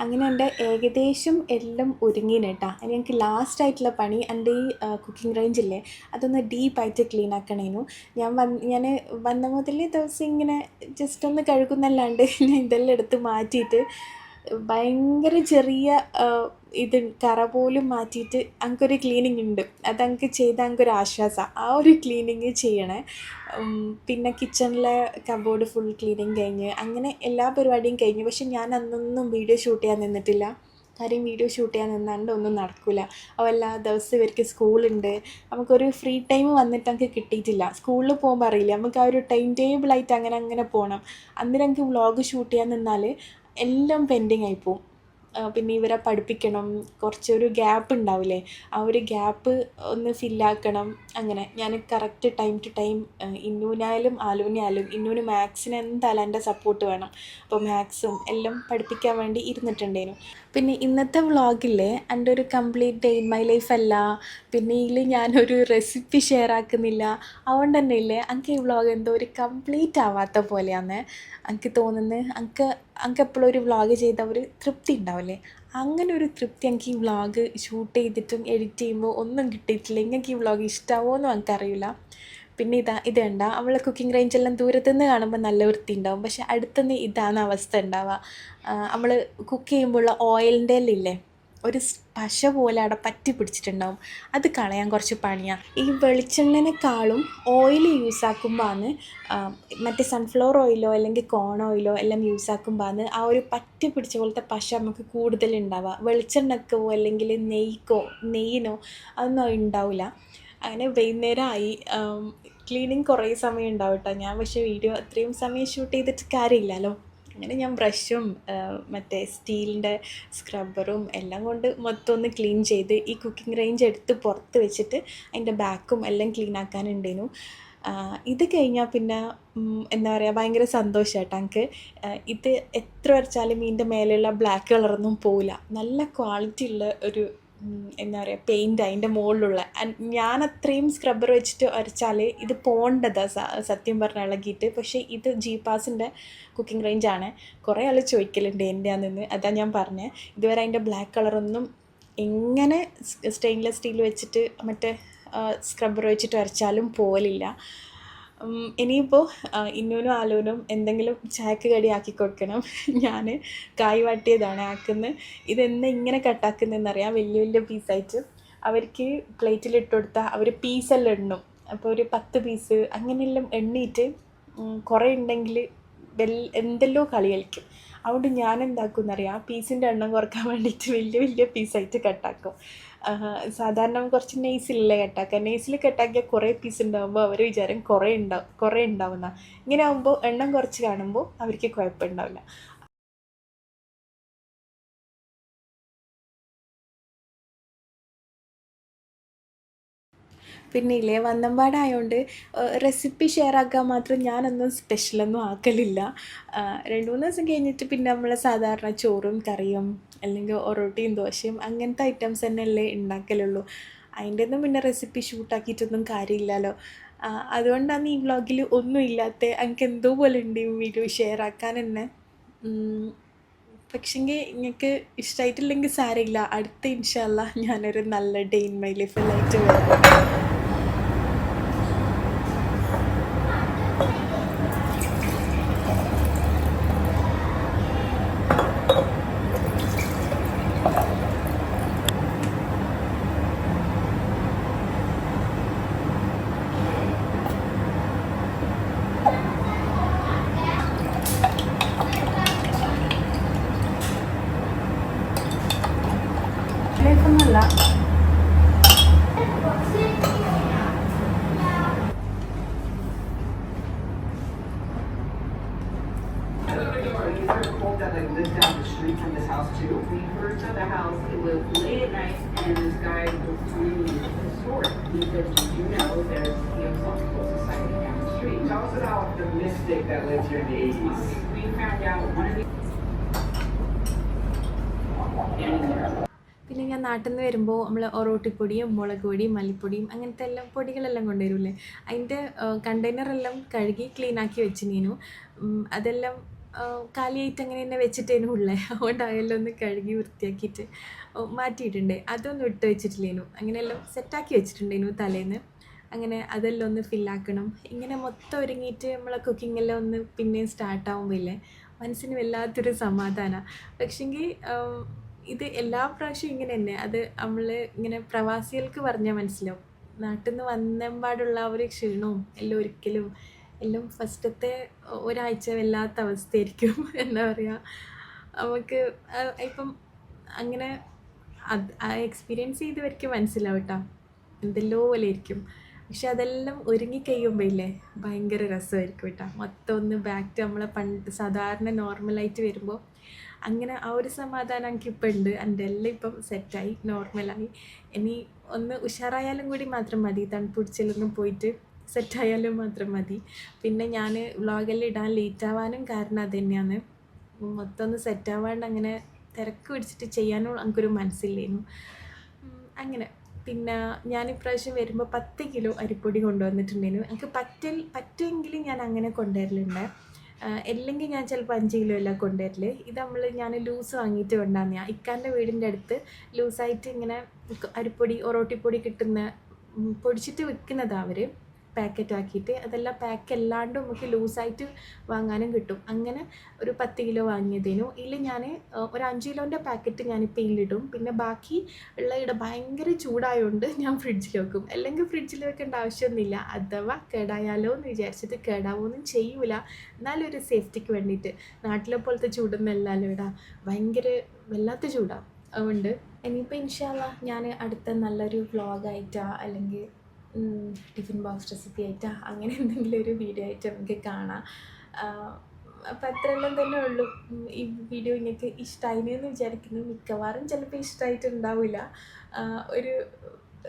[SPEAKER 1] അങ്ങനെ എന്റെ ഏകദേശം എല്ലാം ഒരുങ്ങീന് കേട്ടോ ഇനി എനിക്ക് ലാസ്റ്റ് ആയിട്ടുള്ള പണി എന്റെ ഈ കുക്കിംഗ് റേഞ്ചില്ലേ അതൊന്ന് ഡീപ്പായിട്ട് ക്ലീൻ ആക്കണേനു. ഞാൻ വന്ന് ഞാൻ വന്ന മുതലേ ദിവസം ഇങ്ങനെ ജസ്റ്റ് ഒന്ന് കഴുകുന്നല്ലാണ്ട് ഞാൻ ഇതെല്ലാം എടുത്ത് മാറ്റിയിട്ട് ഭയങ്കര ചെറിയ ഇത് കറ പോലും മാറ്റിയിട്ട് എനിക്കൊരു ക്ലീനിങ് ഉണ്ട്. അത് എനിക്ക് ചെയ്താൽ എനിക്കൊരു ആശ്വാസമാണ് ആ ഒരു ക്ലീനിങ് ചെയ്യണേ. പിന്നെ കിച്ചണിലെ കബോർഡ് ഫുൾ ക്ലീനിങ് കഴിഞ്ഞ് അങ്ങനെ എല്ലാ പരിപാടിയും കഴിഞ്ഞു. പക്ഷെ ഞാൻ അന്നൊന്നും വീഡിയോ ഷൂട്ട് ചെയ്യാൻ നിന്നിട്ടില്ല. കാര്യം വീഡിയോ ഷൂട്ട് ചെയ്യാൻ നിന്നാണ്ട് ഒന്നും നടക്കില്ല അപ്പോൾ എല്ലാ ദിവസവും ഇവർക്ക് സ്കൂളുണ്ട് നമുക്കൊരു ഫ്രീ ടൈം വന്നിട്ട് നമുക്ക് കിട്ടിയിട്ടില്ല. സ്കൂളിൽ പോകുമ്പോൾ അറിയില്ല? നമുക്ക് ആ ഒരു ടൈം ടേബിളായിട്ട് അങ്ങനെ അങ്ങനെ പോകണം അന്നേരം എനിക്ക് വ്ളോഗ് ഷൂട്ട് ചെയ്യാൻ നിന്നാൽ എല്ലാം പെൻഡിങ് ആയിപ്പോവും പോവും. പിന്നെ ഇവരെ പഠിപ്പിക്കണം കുറച്ചൊരു ഗ്യാപ്പ് ഉണ്ടാവില്ലേ? ആ ഒരു ഗ്യാപ്പ് ഒന്ന് ഫില്ലാക്കണം അങ്ങനെ. ഞാൻ കറക്റ്റ് ടൈം ടു ടൈം ഇന്നൂനായാലും ആലൂനായാലും ഇന്നൂന് മാത്സിന് എന്തായാലും എന്റെ സപ്പോർട്ട് വേണം. അപ്പോൾ മാത്സും എല്ലാം പഠിപ്പിക്കാൻ വേണ്ടി ഇരുന്നിട്ടുണ്ടേനു പിന്നെ ഇന്നത്തെ വ്ളോഗിൽ എന്റെ ഒരു complete day in my life അല്ല. പിന്നെ ഇതിൽ ഞാനൊരു റെസിപ്പി ഷെയർ ആക്കുന്നില്ല. അതുകൊണ്ട് തന്നെ ഇല്ലേ എനിക്ക് ഈ വ്ളോഗ് എന്തോ ഒരു കംപ്ലീറ്റ് ആവാത്ത പോലെയാണ് എനിക്ക് തോന്നുന്നത്. എനിക്ക് എനിക്ക് എപ്പോഴും ഒരു വ്ളോഗ് ചെയ്ത ഒരു തൃപ്തി ഉണ്ടാവില്ലേ? അങ്ങനെ ഒരു തൃപ്തി എനിക്ക് ഈ വ്ളോഗ് ഷൂട്ട് ചെയ്തിട്ടും എഡിറ്റ് ചെയ്യുമ്പോൾ ഒന്നും കിട്ടിയിട്ടില്ല. എനിക്ക് ഈ വ്ളോഗ് ഇഷ്ടാവോ എന്ന് എനിക്കറിയില്ല പിന്നെ ഇതാ ഇത് കണ്ട അവളെ കുക്കിംഗ് റേഞ്ചെല്ലാം ദൂരത്തുനിന്ന് കാണുമ്പോൾ നല്ല വൃത്തി ഉണ്ടാവും. പക്ഷെ അടുത്തുനിന്ന് ഇതാണ് അവസ്ഥ ഉണ്ടാവുക. നമ്മൾ കുക്ക് ചെയ്യുമ്പോഴുള്ള ഓയിലിന്റെ ഇല്ലേ? ഒരു പശ പോലെ അവിടെ പറ്റി പിടിച്ചിട്ടുണ്ടാവും. അത് കളയാൻ കുറച്ച് പണിയാണ് ഈ വെളിച്ചെണ്ണനെക്കാളും ഓയിൽ യൂസ് ആക്കുമ്പോഴാണ് മറ്റേ സൺഫ്ലവർ ഓയിലോ അല്ലെങ്കിൽ കോൺ ഓയിലോ എല്ലാം യൂസ് ആക്കുമ്പോഴാണ് ആ ഒരു പറ്റി പിടിച്ച പോലത്തെ പശ നമുക്ക് കൂടുതൽ ഉണ്ടാവുക വെളിച്ചെണ്ണക്കോ അല്ലെങ്കിൽ നെയ്ക്കോ നെയ്യിനോ അതൊന്നും ഉണ്ടാവില്ല അങ്ങനെ വൈകുന്നേരമായി ക്ലീനിങ് കുറേ സമയം ഉണ്ടാവും കേട്ടോ ഞാൻ പക്ഷേ വീഡിയോ അത്രയും സമയം ഷൂട്ട് ചെയ്തിട്ട് കാര്യമില്ലല്ലോ. അങ്ങനെ ഞാൻ ബ്രഷും മറ്റേ സ്റ്റീലിന്റെ സ്ക്രബ്ബറും എല്ലാം കൊണ്ട് മൊത്തം ഒന്ന് ക്ലീൻ ചെയ്ത് ഈ കുക്കിംഗ് റേഞ്ച് എടുത്ത് പുറത്ത് വെച്ചിട്ട് അതിന്റെ ബാക്കും എല്ലാം ക്ലീൻ ആക്കാനുണ്ടേനു. ഇത് കഴിഞ്ഞാൽ പിന്നെ എന്താ പറയുക ഭയങ്കര സന്തോഷമായിട്ട് എനിക്ക് ഇത് എത്ര വരച്ചാലും ഇതിന്റെ മേലെയുള്ള ബ്ലാക്ക് കളറൊന്നും പോവില്ല. നല്ല ക്വാളിറ്റി ഉള്ള ഒരു എന്താ പറയുക പെയിന്റ് അതിന്റെ മുകളിലുള്ള. ഞാൻ അത്രയും സ്ക്രബ്ബർ വെച്ചിട്ട് വരച്ചാൽ ഇത് പോണ്ടതാ സത്യം പറഞ്ഞ ഇളകിയിട്ട്. പക്ഷേ ഇത് ജി പാസിന്റെ കുക്കിംഗ് റേഞ്ചാണ് കുറേ ആൾ ചോദിക്കലുണ്ട് എന്റെ നിന്ന് അതാ ഞാൻ പറഞ്ഞത് ഇതുവരെ അതിന്റെ ബ്ലാക്ക് കളറൊന്നും എങ്ങനെ സ്റ്റെയിൻലെസ് സ്റ്റീൽ വെച്ചിട്ട് മറ്റേ സ്ക്രബ്ബർ വെച്ചിട്ട് വരച്ചാലും പോലില്ല ഇനിയിപ്പോൾ ഇന്നൂനും ആലൂനും എന്തെങ്കിലും ചായക്ക് ആക്കി കൊടുക്കണം. ഞാൻ കായ് വാട്ടിയതാണ് ആക്കുന്നത് ഇതെന്ന് ഇങ്ങനെ കട്ടാക്കുന്നതെന്നറിയാം വലിയ വലിയ പീസായിട്ട്. അവർക്ക് പ്ലേറ്റിൽ ഇട്ട് കൊടുത്താൽ അവർ പീസെല്ലാം എണ്ണും. അപ്പോൾ ഒരു പത്ത് പീസ് അങ്ങനെയെല്ലാം എണ്ണിയിട്ട് കുറേ ഉണ്ടെങ്കിൽ വെൽ എന്തെല്ലോ കളി കളിക്കും. അതുകൊണ്ട് ഞാൻ എന്താക്കും എന്നറിയാം പീസിന്റെ എണ്ണം കുറയ്ക്കാൻ വേണ്ടിയിട്ട് വലിയ വലിയ പീസായിട്ട് കട്ടാക്കും. സാധാരണ കുറച്ച് നെയ്സിലല്ലേ കട്ടാക്കുക നെയ്സിൽ കെട്ടാക്കിയാൽ കുറേ പീസ് ഉണ്ടാകുമ്പോൾ അവർ വിചാരം കുറേ ഉണ്ടാവും കുറേ ഉണ്ടാവുന്ന. ഇങ്ങനെ ആകുമ്പോൾ എണ്ണം കുറച്ച് കാണുമ്പോൾ അവർക്ക് കുഴപ്പമുണ്ടാവില്ല. പിന്നെ ഇല്ലേ വന്നമ്പാടായതുകൊണ്ട് റെസിപ്പി ഷെയർ ആക്കാൻ മാത്രം ഞാനൊന്നും സ്പെഷ്യലൊന്നും ആക്കലില്ല. രണ്ട് മൂന്ന് ദിവസം കഴിഞ്ഞിട്ട് പിന്നെ നമ്മൾ സാധാരണ ചോറും കറിയും അല്ലെങ്കിൽ ഒറോട്ടിയും ദോശയും അങ്ങനത്തെ ഐറ്റംസ് തന്നെ അല്ലേ ഉണ്ടാക്കലുള്ളൂ അതിന്റെ ഒന്നും പിന്നെ റെസിപ്പി ഷൂട്ടാക്കിയിട്ടൊന്നും കാര്യമില്ലല്ലോ അതുകൊണ്ടാണ് ഈ വ്ളോഗിൽ ഒന്നും ഇല്ലാത്ത എനിക്ക് എന്തോ പോലെ ഉണ്ട് ഈ വീഡിയോ ഷെയർ ആക്കാൻ തന്നെ പക്ഷെങ്കിൽ നിങ്ങൾക്ക് ഇഷ്ടമായിട്ടില്ലെങ്കിൽ സാരമില്ല. അടുത്ത ഇൻഷാല്ല ഞാനൊരു നല്ല ഡേ ഇൻ മൈ ലൈഫിലായിട്ട് വരാം. ലൈഫൊന്നുമല്ല നാട്ടിൽ നിന്ന് വരുമ്പോൾ നമ്മൾ ഒറോട്ടിപ്പൊടിയും മുളക് പൊടിയും മല്ലിപ്പൊടിയും അങ്ങനത്തെ എല്ലാം പൊടികളെല്ലാം കൊണ്ടുവരില്ലേ? അതിന്റെ കണ്ടെയ്നറെല്ലാം കഴുകി ക്ലീൻ ആക്കി വെച്ചിനീനു അതെല്ലാം കാലിയായിട്ട് അങ്ങനെ തന്നെ വെച്ചിട്ടേനു ഉള്ളേ. അതുകൊണ്ട് അതെല്ലാം ഒന്ന് കഴുകി വൃത്തിയാക്കിയിട്ട് മാറ്റിയിട്ടുണ്ട്. അതൊന്നും ഇട്ട് വെച്ചിട്ടില്ലേനു. അങ്ങനെയെല്ലാം സെറ്റാക്കി വെച്ചിട്ടുണ്ടേനു തലേന്ന്. അങ്ങനെ അതെല്ലാം ഒന്ന് ഫില്ലാക്കണം. ഇങ്ങനെ മൊത്തം ഒരുങ്ങിയിട്ട് നമ്മളെ കുക്കിംഗ് എല്ലാം ഒന്ന് പിന്നെയും സ്റ്റാർട്ടാവുമ്പോൾ ഇല്ലേ? മനസ്സിന് വല്ലാത്തൊരു സമാധാനമാണ് പക്ഷെങ്കിൽ ഇത് എല്ലാ പ്രാവശ്യവും ഇങ്ങനെ തന്നെ. അത് നമ്മൾ ഇങ്ങനെ പ്രവാസികൾക്ക് പറഞ്ഞാൽ മനസ്സിലാവും. നാട്ടിൽ നിന്ന് വന്നെമ്പാടുള്ള ഒരു ക്ഷീണവും എല്ലാം ഒരിക്കലും എല്ലാം ഫസ്റ്റത്തെ ഒരാഴ്ച വല്ലാത്ത അവസ്ഥയായിരിക്കും എന്താ പറയുക നമുക്ക് ഇപ്പം അങ്ങനെ അത് ആ എക്സ്പീരിയൻസ് ചെയ്തവർക്ക് മനസ്സിലാവും കേട്ടോ. എന്തെല്ലോ പോലെ ആയിരിക്കും. പക്ഷെ അതെല്ലാം ഒരുങ്ങി കഴിയുമ്പോൾ ഇല്ലേ ഭയങ്കര രസമായിരിക്കും കേട്ടോ. മൊത്തം ഒന്ന് ബാക്ക് ടു നമ്മളെ പണ്ട് സാധാരണ നോർമലായിട്ട് വരുമ്പോൾ അങ്ങനെ ആ ഒരു സമാധാനം എനിക്കിപ്പോൾ ഉണ്ട് എന്റെ എല്ലാം ഇപ്പം സെറ്റായി നോർമലായി. ഇനി ഒന്ന് ഉഷാറായാലും കൂടി മാത്രം മതി. തണുപ്പിടിച്ചിലൊന്നും പോയിട്ട് സെറ്റായാലും മാത്രം മതി. പിന്നെ ഞാൻ വ്ളോഗെല്ലാം ഇടാൻ ലേറ്റ് ആവാനും കാരണം അത് തന്നെയാണ് മൊത്തം ഒന്ന് സെറ്റാവാണ്ട് അങ്ങനെ തിരക്ക് പിടിച്ചിട്ട് ചെയ്യാനും എനിക്കൊരു മനസ്സില്ലേനു. അങ്ങനെ. പിന്നെ ഞാൻ ഇപ്രാവശ്യം വരുമ്പോൾ പത്ത് കിലോ അരിപ്പൊടി കൊണ്ടുവന്നിട്ടുണ്ടായിരുന്നു എനിക്ക് പറ്റൽ പറ്റുമെങ്കിൽ ഞാൻ അങ്ങനെ കൊണ്ടുവരലുണ്ട്. അല്ലെങ്കിൽ ഞാൻ ചിലപ്പോൾ അഞ്ച് കിലോ എല്ലാം കൊണ്ടുവരില്ല? ഇത് നമ്മൾ ഞാൻ ലൂസ് വാങ്ങിയിട്ട് കൊണ്ടാന്ന് ഞാൻ ഇക്കാന്റെ വീടിന്റെ അടുത്ത് ലൂസായിട്ട് ഇങ്ങനെ അരിപ്പൊടി ഒറോട്ടിപ്പൊടി കിട്ടുന്ന പൊടിച്ചിട്ട് വിൽക്കുന്നതാണ് അവർ പാക്കറ്റ് ആക്കിയിട്ട് അതെല്ലാം പാക്ക് അല്ലാണ്ട് നമുക്ക് ലൂസായിട്ട് വാങ്ങാനും കിട്ടും. അങ്ങനെ ഒരു പത്ത് കിലോ വാങ്ങിയതിനു. ഇല്ല ഞാൻ ഒരു അഞ്ച് കിലോന്റെ പാക്കറ്റ് ഞാനിപ്പോൾ ഇല്ലിടും പിന്നെ ബാക്കി ഉള്ള ഇവിടെ ഭയങ്കര ചൂടായതുകൊണ്ട് ഞാൻ ഫ്രിഡ്ജിൽ വെക്കും. അല്ലെങ്കിൽ ഫ്രിഡ്ജിൽ വെക്കേണ്ട ആവശ്യമൊന്നുമില്ല. അഥവാ കേടായാലോ എന്ന് വിചാരിച്ചിട്ട് കേടാവൊന്നും ചെയ്യൂല. എന്നാലും ഒരു സേഫ്റ്റിക്ക് വേണ്ടിയിട്ട്. നാട്ടിലെ പോലത്തെ ചൂടൊന്നുമല്ലല്ലോ ഇടാ. ഭയങ്കര വല്ലാത്ത ചൂടാണ് അതുകൊണ്ട് ഇനിയിപ്പോൾ ഇൻഷാല്ല ഞാൻ അടുത്ത നല്ലൊരു വ്ളോഗായിട്ടാണ് അല്ലെങ്കിൽ ടിഫിൻ ബോക്സ് റെസിപ്പി ആയിട്ടാ അങ്ങനെ എന്തെങ്കിലും ഒരു വീഡിയോ ആയിട്ട് നമുക്ക് കാണാം. അപ്പം അത്രയെല്ലാം തന്നെ ഉള്ളൂ. ഈ വീഡിയോ നിങ്ങൾക്ക് ഇഷ്ടമായി എന്ന് വിചാരിക്കുന്നു. മിക്കവാറും ചിലപ്പോൾ ഇഷ്ടമായിട്ടുണ്ടാവില്ല ഒരു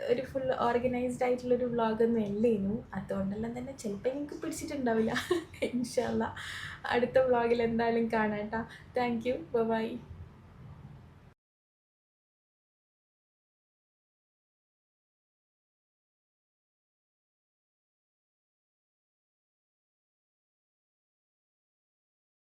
[SPEAKER 1] ഒരു ഫുൾ ഓർഗനൈസ്ഡ് ആയിട്ടുള്ളൊരു വ്ളോഗൊന്നും അല്ലേനു. അതുകൊണ്ടെല്ലാം തന്നെ ചിലപ്പോൾ എനിക്ക് പിടിച്ചിട്ടുണ്ടാവില്ല. ഇൻഷാല്ല അടുത്ത വ്ളോഗിൽ എന്തായാലും കാണാം കേട്ടോ താങ്ക് യു ബൈ